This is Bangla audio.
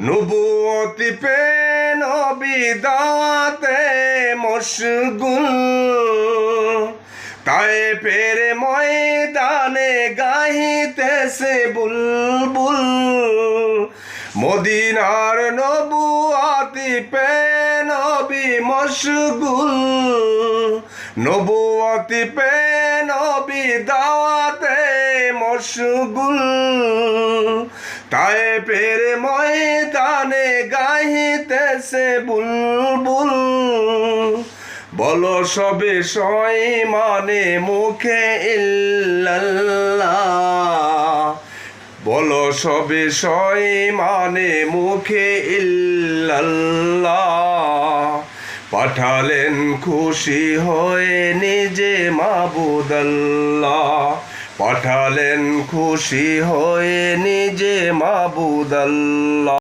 নবুয়তি পে নবী দাওয়াতে মশগুল। তাই পেরে ময়দানে গাহিতেছে বুলবুল। মদিনার নবুয়াতি পে নবী মশগুল। নবুয়াতি পে নবী দাওয়াতে মশগুল। তাই পেরে ময়দানে গাহিতেছে বুলবুল। বল সবে সই মানে মুখে বলো সবে সই মানে মুখে পাঠালেন খুশি হয়ে নিজে মাবুদাল্লাহ। পাঠালেন খুশি হয়ে নিজে মাবুদাল্লাহ